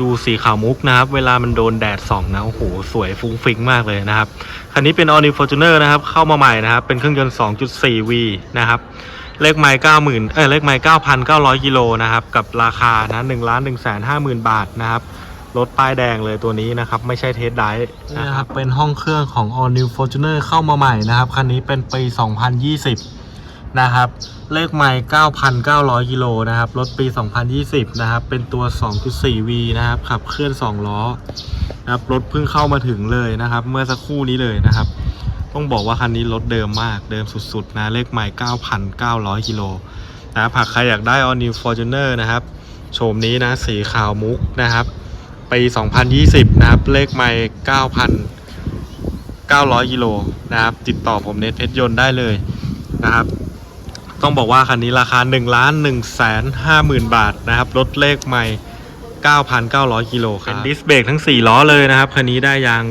ดูสีขาวมุกนะครับ เวลามันโดนแดดส่องนะโอ้โหสวยฟุ้งฟิ้งมากเลยนะครับ คันนี้เป็น All New Fortuner นะครับ เข้ามาใหม่นะครับ เป็นเครื่องยนต์ 2.4V นะครับ เลขไมล์90,000เอ้ยเลขไมล์9,900 กิโลนะครับ กับราคานะ1ล้าน1 5 0 0 0 0 บาทนะครับรถป้ายแดงเลยตัวนี้นะครับ ไม่ใช่เทสไดร์นะครับ เป็นห้องเครื่องของ All New Fortuner เข้ามาใหม่นะครับ คันนี้เป็นปี 2020 นะครับ เลขไมล์9,900 กิโลนะครับ รถปี 2020 นะครับ เป็นตัว 2.4V นะครับ ขับเคลื่อน 2 ล้อนะครับ รถเพิ่งเข้ามาถึงเลยนะครับ เมื่อสักครู่นี้เลยนะครับ ต้องบอกว่าคันนี้รถเดิมมาก เดิมสุดๆ นะ เลขไมล์9,900 กิโลนะครับหากใครอยากได้ All New Fortuner นะครับ โฉมนี้นะ สีขาวมุกนะครับปี 2020 นะครับ เลขไมล์9,900 กิโลนะครับ ติดต่อผมเน็ตเพชรยนต์ได้เลยนะครับ ต้องบอกว่าคันนี้ราคา1ล้าน1แสน5หมื่นบาทนะครับ รถเลขไมล์9,900 กิโลครับเป็นดิสเบรกทั้ง 4 ล้อเลยนะครับ คันนี้ได้ยาง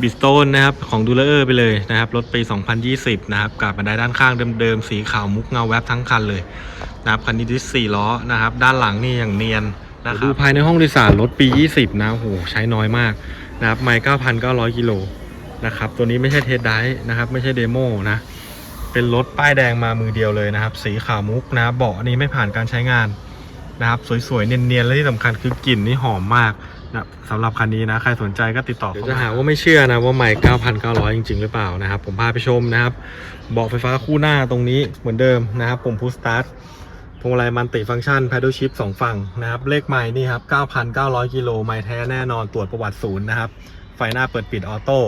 บิสโตนนะครับ ของดูเลอร์ไปเลยนะครับ รถปี 2020 นะครับกับบันไดด้านข้างเดิมๆ สีขาวมุกเงาแวบทั้งคันเลยนะครับคันนี้ดิส4ล้อนะครับ ด้านหลังนี่อย่างเนียนนะครับดูภายในห้องโดยสารรถปี 20 นะโอ้โหใช้น้อยมากนะครับ ไมล์9,900 กิโลนะครับ ตัวนี้ไม่ใช่เทสไดร์นะครับ ไม่ใช่เดโมนะ เป็นรถป้ายแดงมามือเดียวเลยนะครับ สีขาวมุกนะเบาะนี้ไม่ผ่านการใช้งานนะครับ สวยๆ เนียนๆ และที่สำคัญคือกลิ่นนี่หอมมากนะสำหรับคันนี้นะ ใครสนใจก็ติดต่อเดี๋ยวจะหาว่าไม่เชื่อนะว่าไมล์9,900 จริง ๆ หรือเปล่านะครับ ผมพาไปชมนะครับเบาะไฟฟ้าคู่หน้าตรงนี้เหมือนเดิมนะครับปุ่มพุชสตาร์ทพวงมาลัยมันติฟังก์ชัน paddle shift สองฝั่งนะครับ เลขไม้นี่ครับ 9,900 กิโลไม้แท้แน่นอนตรวจประวัติศูนย์นะครับ ไฟหน้าเปิดปิดออโต้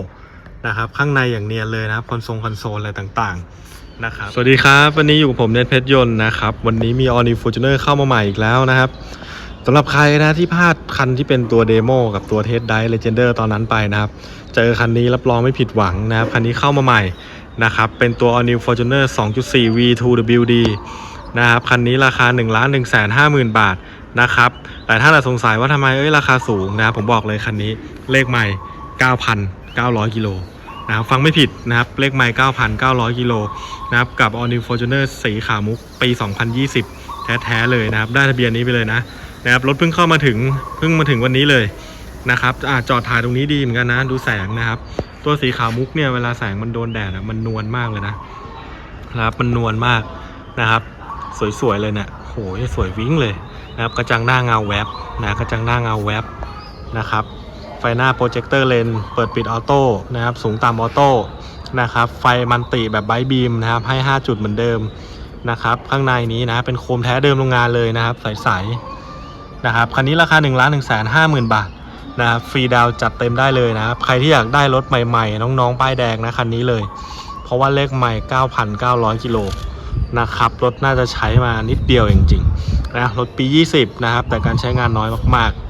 นะครับ ข้างในอย่างเนียนเลยนะครับคอนโซลคอนโซลอะไรต่างๆนะครับสวัสดีครับ วันนี้อยู่กับผมเนทเพชรยนต์นะครับ วันนี้มี All New Fortuner เข้ามาใหม่อีกแล้วนะครับสำหรับใครนะที่พลาดคันที่เป็นตัวเดโมกับตัวเทสไดเลเจนเดอร์ตอนนั้นไปนะครับ เจอคันนี้รับรองไม่ผิดหวังนะครับ คันนี้เข้ามาใหม่นะครับ เป็นตัว All New Fortuner 2.4 V2WD นะครับ คันนี้ราคา1นึ่งล้านหนึ่งแสนห้าหมื่นบาทนะครับ แต่ถ้าเราสงสัยว่าทำไมเอ้ยราคาสูงนะครับ ผมบอกเลยคันนี้เลขใหม่ 9,900 กิโล นะครับฟังไม่ผิดนะครับ เลขใหม่9,900 กิโลนะครับกับ All New Fortuner สีขาวมุกปี 2020 แท้ๆเลยนะครับ ได้ทะเบียนนี้ไปเลยนะนะครับรถเพิ่งเข้ามาถึงเพิ่งมาถึงวันนี้เลยนะครับอะจอดถ่ายตรงนี้ดีเหมือนกันนะ ดูแสงนะครับ ตัวสีขาวมุกเนี่ยเวลาแสงมันโดนแดดอะมันนวลมากเลยนะนะครับมันนวลมากนะครับ สวยๆเลยเนะี่ยโหยสวยวิ่งเลยนะครับกระจังหน้าเงาแวบนะกระจังหน้าเงาแวบนะครับ ไฟหน้าโปรเจคเตอร์เลนเปิดปิดออโต้นะครับสูงต่ำออโต้นะครับไฟมันติแบบไบบีมนะครับให้ 5 จุดเหมือนเดิมนะครับข้างในนี้นะเป็นโคมแท้เดิมโรงงานเลยนะครับใสๆนะครับคันนี้ราคา1นึ่งล้านหนึ่งแสนห้าหมื่นบาทนะครับฟรีดาวจัดเต็มได้เลยนะครับใครที่อยากได้รถใหม่ๆ น้องๆ ป้ายแดงนะคันนี้เลย เพราะว่าเลขใหม่ 9,900 กิโลนะครับรถน่าจะใช้มานิดเดียวจริงๆนะรถปี 20 นะครับแต่การใช้งานน้อยมากๆ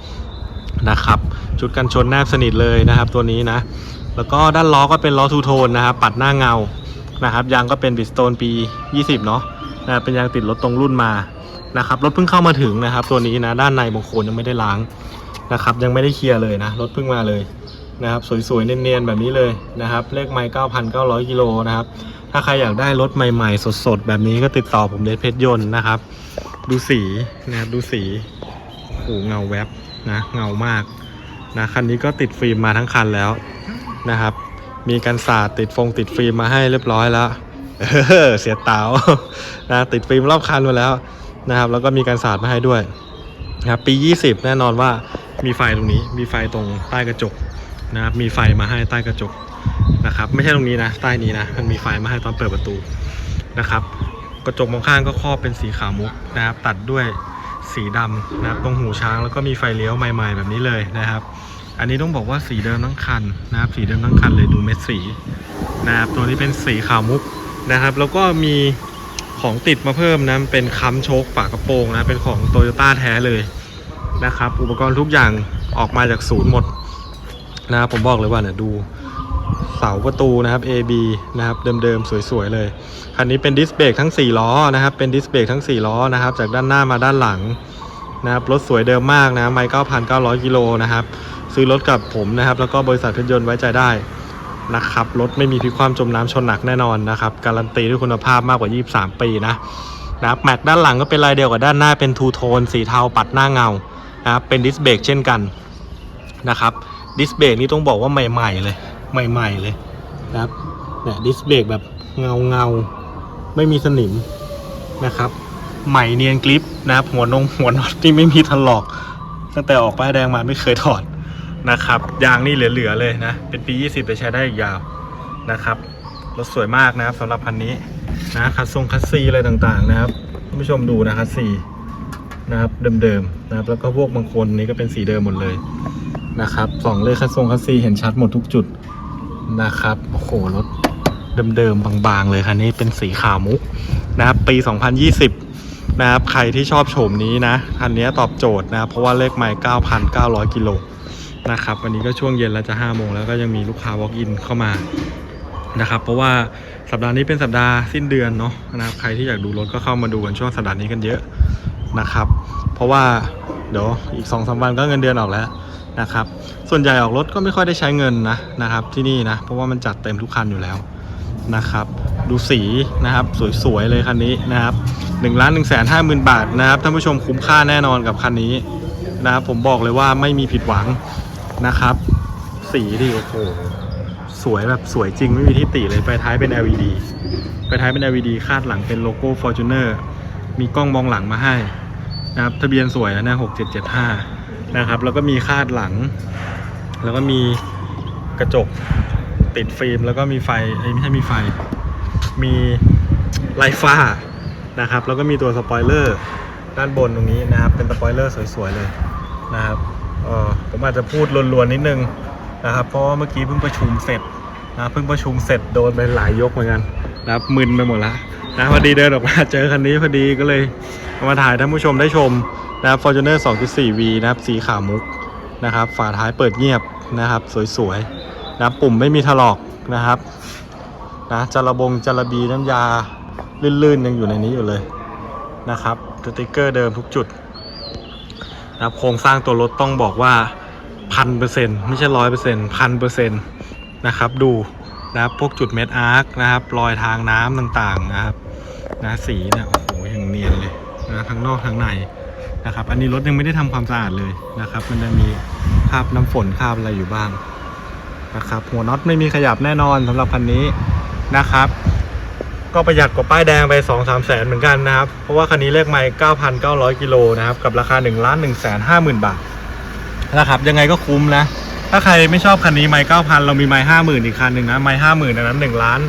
นะครับ ชุดกันชนแนบสนิทเลยนะครับ ตัวนี้นะ แล้วก็ด้านล้อก็เป็นล้อทูโทนนะครับ ปัดหน้าเงานะครับยางก็เป็นบิสโตนปี 20 เนาะนะเป็นยางติดรถตรงรุ่นมานะครับรถเพิ่งเข้ามาถึงนะครับ ตัวนี้นะด้านในบางโคนยังไม่ได้ล้างนะครับยังไม่ได้เคลียร์เลยนะรถเพิ่งมาเลยนะครับสวยๆเนียนๆแบบนี้เลยนะครับเลขไมล์9,900กิโลนะครับถ้าใครอยากได้รถใหม่ๆ สดๆ แบบนี้ก็ติดต่อผมเดชเพชรยนต์นะครับ ดูสีนะครับดูสีโอ้เงาแวบ นะเงามากนะคันนี้ก็ติดฟิล์มมาทั้งคันแล้วนะครับ มีกันสาดติดฟงติดฟิล์มมาให้เรียบร้อยแล้วเออเสียเตานะติดฟิล์มรอบคันมาแล้วนะครับ แล้วก็มีกันสาดมาให้ด้วยนะครับปี 20 แน่นอนว่ามีไฟตรงนี้ มีไฟตรงใต้กระจกนะครับมีไฟมาให้ใต้กระจกนะครับ ไม่ใช่ตรงนี้นะ ใต้นี้นะ มันมีไฟมาให้ตอนเปิดประตูนะครับ กระจกมองข้างก็ครอบเป็นสีขาวมุกนะครับ ตัดด้วย สีดำนะครับตรงหูช้างแล้วก็มีไฟเลี้ยวใหม่ ๆ แบบนี้เลยนะครับ อันนี้ต้องบอกว่าสีเดิมทั้งคันนะครับ สีเดิมทั้งคันเลยดูเม็ดสีนะครับตัวนี้เป็นสีขาวมุกนะครับ แล้วก็มีของติดมาเพิ่มนะเป็นค้ำโชคฝากระโปรงนะเป็นของโตโยต้าแท้เลยนะครับ อุปกรณ์ทุกอย่างออกมาจากศูนย์หมดนะครับผมบอกเลยว่าเนี่ยดู เสาประตูนะครับ AB นะครับเดิมๆสวยๆเลยคันนี้เป็นดิสเบรกทั้ง 4 ล้อนะครับเป็นดิสเบรกทั้ง 4 ล้อนะครับจากด้านหน้ามาด้านหลังนะครับรถสวยเดิมมากนะไมล์9,900 กิโลนะครับซื้อรถกับผมนะครับ แล้วก็บริษัทเครื่องยนต์ไว้ใจได้นะครับรถไม่มีพิความจมน้ำชนหนักแน่นอนนะครับการันตีด้วยคุณภาพมากกว่า 23 ปีนะนะครับแม็กด้านหลังก็เป็นลายเดียวกับด้านหน้าเป็นทูโทนสีเทาปัดหน้าเงานะครับเป็นดิสเบรกเช่นกันนะครับดิสเบรกนี่ต้องบอกว่าใหม่ ๆ เลย ใหม่ ๆ เลยนะครับเนี่ยดิสเบรกแบบเงาเงาไม่มีสนิมนะครับ ใหม่เนียนกริปนะครับ หัวนงหัวน็อตที่ไม่มีถลอก ตั้งแต่ออกป้ายแดงมาไม่เคยถอดนะครับยางนี่เหลือๆเลยนะ เป็นปี 20แต่ใช้ได้อีกยาวนะครับรถสวยมากนะครับสำหรับคันนี้นะคัสทรงคัสซีอะไรต่างๆนะครับท่านผู้ชมดูนะคัสซีนะครับเดิมๆนะครับแล้วก็พวกบางคนนี้ก็เป็นสีเดิมหมดเลยนะครับสองเลขคัสทรงคัสซีเห็นชัดหมดทุกจุด นะครับ โอ้โห รถเดิมๆ บางๆ เลยคันนี้เป็นสีขาวมุกนะครับ ปี 2020 นะครับ ใครที่ชอบโฉมนี้นะ คันนี้ตอบโจทย์นะ เพราะว่าเลขไมล์9,900 กิโลนะครับ วันนี้ก็ช่วงเย็นแล้วจะ 5 โมงแล้วก็ยังมีลูกค้า walk in เข้ามานะครับ เพราะว่าสัปดาห์นี้เป็นสัปดาห์สิ้นเดือนเนาะนะครับ ใครที่อยากดูรถก็เข้ามาดูกันช่วงสัปดาห์นี้กันเยอะนะครับ เพราะว่าเดี๋ยวอีก2อสวันก็เงินเดือนออกแล้ว นะครับ ส่วนใหญ่ออกรถก็ไม่ค่อยได้ใช้เงินนะนะครับที่นี่นะ เพราะว่ามันจัดเต็มทุกคันอยู่แล้วนะครับ ดูสีนะครับสวยๆเลยคันนี้นะครับ1นึ่งล้านหนึ่งแสนห้าหมื่นบาทนะครับท่านผู้ชมคุ้มค่าแน่นอนกับคันนี้นะครับผมบอกเลยว่าไม่มีผิดหวังนะครับ สีดิโอ้โหสวยแบบสวยจริงไม่มีที่ติเลยไฟท้ายเป็น LED ไฟท้ายเป็น LED คาดหลังเป็นโลโก้ Fortuner มีกล้องมองหลังมาให้นะครับทะเบียนสวยนะหกเจ็ดเจ็ดห้า นะครับ แล้วก็มีคาดหลัง แล้วก็มีกระจกติดฟิล์ม แล้วก็มีไฟไม่ใช่มีไฟ มีไลท์ฟ้านะครับ แล้วก็มีตัวสปอยเลอร์ด้านบนตรงนี้นะครับ เป็นสปอยเลอร์สวยๆเลยนะครับเออผมอาจจะพูดลวนๆนิดนึงนะครับ เพราะว่าเมื่อกี้เพิ่งประชุมเสร็จนะเพิ่งประชุมเสร็จโดนไปหลายยกเหมือนกันนะครับมึนไปหมดละนะพอดีเดินออกมาเจอคันนี้พอดีก็เลยมาถ่ายท่านผู้ชมได้ชม นะครับ Fortuner 2.4V นะครับ สีขาวมุกนะครับ ฝาท้ายเปิดเงียบนะครับ สวยๆนะปุ่มไม่มีถลอกนะครับนะจระบงจระบีน้ำยาลื่นๆยังอยู่ในนี้อยู่เลยนะครับสติกเกอร์เดิมทุกจุดนะครับโครงสร้างตัวรถต้องบอกว่าพันเปอร์เซ็นต์ไม่ใช่ร้อยเปอร์เซ็นต์พันเปอร์เซ็นต์นะครับ ดูนะครับพวกจุดเม็ดอาร์คนะครับรอยทางน้ำต่างๆนะครับนะสีเนี่ยโอ้โหยังเนียนเลยนะทั้งนอกทั้งใน นะครับ อันนี้รถยังไม่ได้ทำความสะอาดเลยนะครับ มันจะมีคราบน้ำฝนคราบอะไรอยู่บ้างนะครับ หัวน็อตไม่มีขยับแน่นอนสำหรับคันนี้นะครับ ก็ประหยัดกว่าป้ายแดงไป 2 3แสนเหมือนกันนะครับ เพราะว่าคันนี้เลขไมล์9,900 กิโลนะครับ กับราคา1ล้าน1แสน5หมื่นบาทนะครับ ยังไงก็คุ้มนะ ถ้าใครไม่ชอบคันนี้ไมล์9,000 เรามีไมล์50,000 อีกคันหนึ่งนะไมล์50,000อันนั้น1ล้าน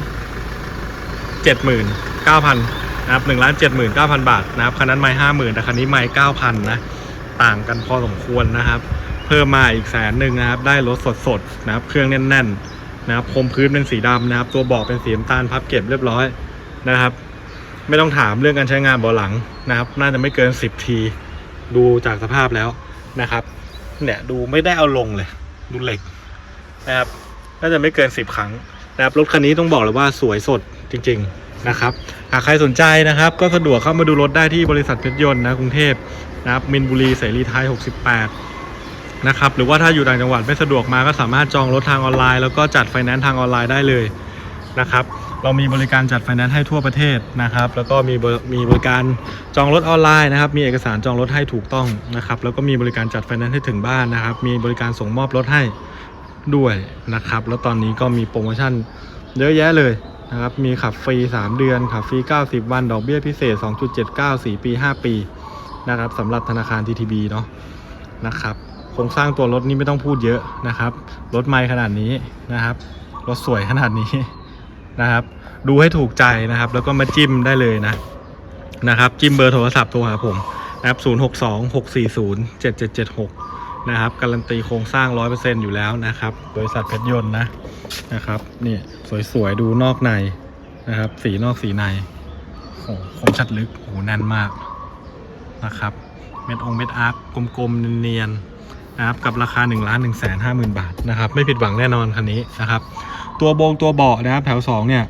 79,000 นะครับ1ล้าน79,000บาทนะครับคันนั้นไมล์50,000แต่คันนี้ไมล์9,000นนะต่างกันพอสมควรนะครับ เพิ่มมาอีกแสนหนึ่งนะครับ ได้รถสดๆนะครับ เครื่องแน่นๆนะครับพรมพื้นเป็นสีดำนะครับ ตัวเบาะเป็นสีน้ำตาลพับเก็บเรียบร้อยนะครับ ไม่ต้องถามเรื่องการใช้งานเบาะหลังนะครับ น่าจะไม่เกิน10ทีดูจากสภาพแล้วนะครับเนี่ยดูไม่ได้เอาลงเลยดูเหล็กนะครับน่าจะไม่เกิน10ครั้งนะครับรถคันนี้ต้องบอกเลยว่าสวยสดจริง ๆ นะครับหากใครสนใจนะครับ ก็สะดวกเข้ามาดูรถได้ที่บริษัทเพชรยนต์นะกรุงเทพนะครับมินบุรีเสรีไทย 68 นะครับ หรือว่าถ้าอยู่ต่างจังหวัดไม่สะดวกมาก็สามารถจองรถทางออนไลน์ แล้วก็จัดไฟแนนซ์ทางออนไลน์ได้เลยนะครับเรามีบริการจัดไฟแนนซ์ให้ทั่วประเทศนะครับ แล้วก็มีมีบริการจองรถออนไลน์นะครับ มีเอกสารจองรถให้ถูกต้องนะครับ แล้วก็มีบริการจัดไฟแนนซ์ให้ถึงบ้านนะครับ มีบริการส่งมอบรถให้ด้วยนะครับ แล้วตอนนี้ก็มีโปรโมชั่นเยอะแยะเลย นะครับมีขับฟรี 3 เดือนขับฟรี 90 วัน ดอกเบี้ยพิเศษ 2.79 4 ปี 5 ปีนะครับสำหรับธนาคาร TTB เนาะนะครับโครงสร้างตัวรถนี่ไม่ต้องพูดเยอะนะครับ รถไม่ขนาดนี้นะครับ รถสวยขนาดนี้นะครับ ดูให้ถูกใจนะครับ แล้วก็มาจิ้มได้เลยนะนะครับ จิ้มเบอร์โทรศัพท์โทรหาผมนะครับ 0 6 2 6 4 0 7 7 7 6 นะครับการันตีโครงสร้าง 100%อยู่แล้วนะครับ บริษัทเพชรยนต์นะนะครับนี่สวยๆดูนอกในนะครับ สีนอกสีในโอ้โหคมชัดลึกโอ้โหแน่นมากนะครับ เม็ดองเม็ดอาร์กลมๆเนียนๆนะครับกับราคา1นึ่งล้านหนึ่งแสนห้าหมื่นบาทนะครับ ไม่ผิดหวังแน่นอนคันนี้นะครับ ตัวโบงตัวเบาะนะครับ แถวสองเนี่ย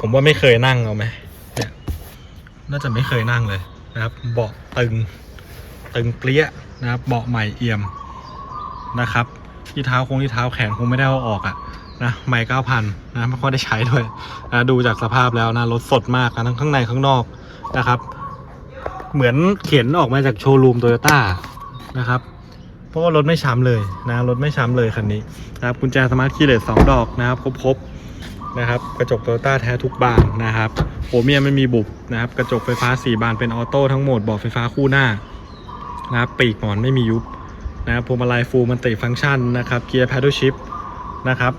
ผมว่าไม่เคยนั่งเอาไหมเนี่ยน่าจะไม่เคยนั่งเลยนะครับ เบาะตึง ตึงเกลี้ยนะครับเบาะใหม่เอี่ยมนะครับที่เท้าคงที่เท้าแขนคงไม่ได้เอาออกอะนะใหม่เก้าพันนะไม่ค่อยได้ใช้ด้วยนะดูจากสภาพแล้วนะรถสดมากนะทั้งข้างในข้างนอกนะครับ เหมือนเข็นออกมาจากโชว์รูมโตโยต้านะครับเพราะว่ารถไม่ช้ำเลยนะรถไม่ช้ำเลยคันนี้นะครับกุญแจสมาร์ทคีย์เลสสองดอกนะครับครบๆนะครับกระจกโตโยต้าแท้ทุกบานนะครับโหเมียไม่มีบุบนะครับกระจกไฟฟ้า 4 บานเป็นออโต้ทั้งหมดเบอกไฟฟ้าคู่หน้า นะปีกหมอนไม่มียุบนะครับพวงมาลัยฟูลมันติฟังก์ชันนะครับเกียร์แพดเดิลชิพนะครับ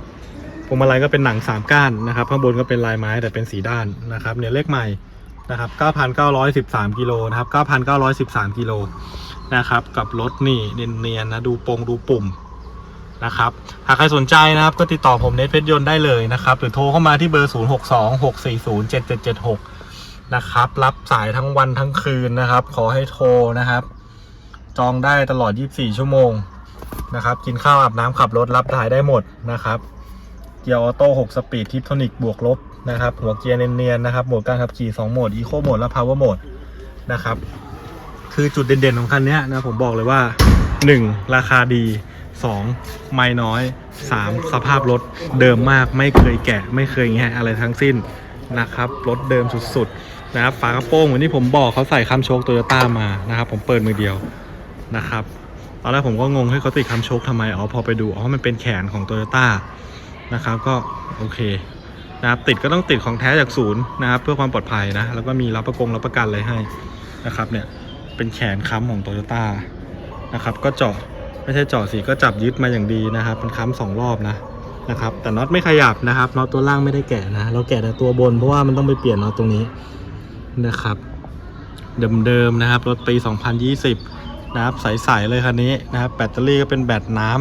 พวงมาลัยก็เป็นหนัง 3 ก้านนะครับ ข้างบนก็เป็นลายไม้แต่เป็นสีด้านนะครับเนี่ยเลขใหม่นะครับ 9,913 กิโลนะครับ 9,913 กิโลนะครับ กับรถนี่เนียนๆนะ ดูปงดูปุ่มนะครับ หากใครสนใจนะครับ ก็ติดต่อผมเน็ตเพชรยนต์ได้เลยนะครับ หรือโทรเข้ามาที่เบอร์ 0 6 2 6 4 0 7 7 7 6 นะครับ รับสายทั้งวันทั้งคืนนะครับ ขอให้โทรนะครับ จองได้ตลอด 24 ชั่วโมงนะครับ กินข้าวอาบน้ำขับรถรับถ่ายได้หมดนะครับเกียร์ออโต้6สปีดทิปโทนิกบวกลบนะครับ หัวเกียร์เนียนๆนะครับโหมดการขับขี่ 2 โหมดอีโคโหมดและพาวเวอร์โหมดนะครับคือจุดเด่นๆของคันนี้นะผมบอกเลยว่า 1. ราคาดี 2. ไม่น้อย 3. สภาพรถเดิมมากไม่เคยแกะ ไม่เคยแงะอะไรทั้งสิ้นนะครับรถเดิมสุดๆนะครับฝากระโปรงเหมือนที่ผมบอกเขาใส่คำโชคโตโยต้ามานะครับผมเปิดมือเดียว นะครับ ตอนแรกผมก็งงให้เขาติดคำโชคทำไม อ๋อ พอไปดู อ๋อ มันเป็นแขนของโตโยต้านะครับ ก็โอเคนะครับ ติดก็ต้องติดของแท้จากศูนย์นะครับ เพื่อความปลอดภัยนะ แล้วก็มีรับประกงรับประกันอะไรให้นะครับ เนี่ย เป็นแขนค้ำของโตโยต้านะครับ ก็เจาะไม่ใช่เจาะสีก็จับยึดมาอย่างดีนะครับเป็นค้ำสองรอบนะนะครับ แต่น็อตไม่ขยับนะครับน็อตตัวล่างไม่ได้แกะนะ เราแกะแต่ตัวบนเพราะว่ามันต้องไปเปลี่ยนน็อตตรงนี้นะครับเดิมๆนะครับ รถปี 2020 นะครับใสๆเลยคันนี้นะครับแบตเตอรี่ก็เป็นแบตน้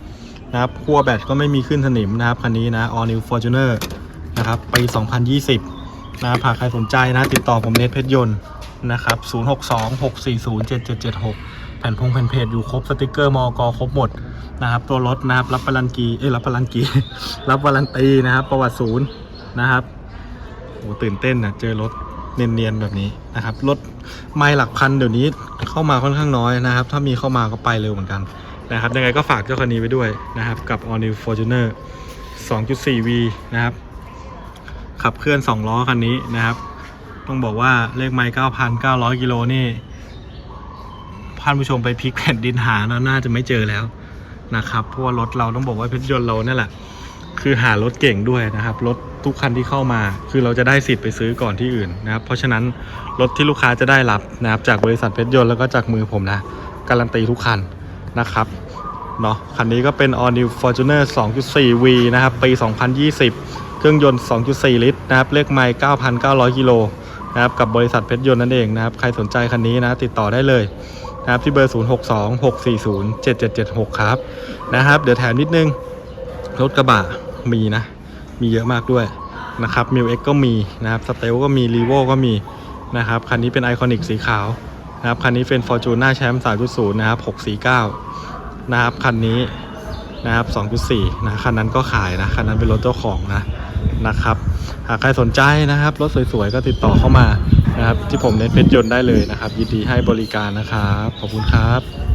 ำนะครับขั้วแบตก็ไม่มีขึ้นสนิมนะครับคันนี้นะ All New Fortuner นะครับปี 2020 นะครับหากใครสนใจนะติดต่อผมเนทเพชรยนต์นะครับ 0626407776 แผ่นพงแผ่นเพจอยู่ครบสติกเกอร์มอกครบหมดนะครับ ตัวรถนะครับรับการันตีเอ้ยรับการันตีรับวารันตีนะครับ ประวัติศูนย์นะครับโอ้ตื่นเต้นนะเจอรถ เนียนๆแบบนี้นะครับรถไม่หลักพันเดี๋ยวนี้เข้ามาค่อนข้างน้อยนะครับ ถ้ามีเข้ามาก็ไปเร็วเหมือนกันนะครับยังไงก็ฝากเจ้าคันนี้ไว้ด้วยนะครับ กับ All New Fortuner 2.4V นะครับ ขับเคลื่อน 2 ล้อคันนี้นะครับ ต้องบอกว่าเลขไมล์9,900 กิโลนี่ท่านผู้ชมไปพลิกแผ่นดินหาแล้วน่าจะไม่เจอแล้วนะครับเพราะว่ารถเราต้องบอกว่าเพชรยนต์เราเนี่ยแหละ คือหารถเก่งด้วยนะครับ รถทุกคันที่เข้ามา คือเราจะได้สิทธิ์ไปซื้อก่อนที่อื่นนะครับ เพราะฉะนั้นรถที่ลูกค้าจะได้รับนะครับ จากบริษัทเพชรยนต์แล้วก็จากมือผมนะ การันตีทุกคันนะครับเนาะคันนี้ก็เป็น All New Fortuner 2.4V นะครับ ปี 2020 เครื่องยนต์ 2.4 ลิตรนะครับ เลขไมล์9,900 กิโลนะครับ กับบริษัทเพชรยนต์นั่นเองนะครับ ใครสนใจคันนี้นะ ติดต่อได้เลยนะครับ ที่เบอร์ 0626407776 ครับ นะครับ เดี๋ยวแถมนิดนึง รถกระบะ มีนะ มีเยอะมากด้วยนะครับมิวเอ็กก็มีนะครับสเตลก็มีรีโวก็มีนะครับคันนี้เป็นไอคอนิกสีขาวนะครับคันนี้เป็น f o r t u n a แชมป์3.0นย์นะครับ649นะครับคันนี้นะครับ2.4นะคันนั้นก็ขายนะคันนั้นเป็นรถเจ้าของนะนะครับหากใครสนใจนะครับรถสวยๆก็ติดต่อเข้ามานะครับที่ผมเน็ตเพชรยนต์ได้เลยนะครับ ยินดีให้บริการนะครับ ขอบคุณครับ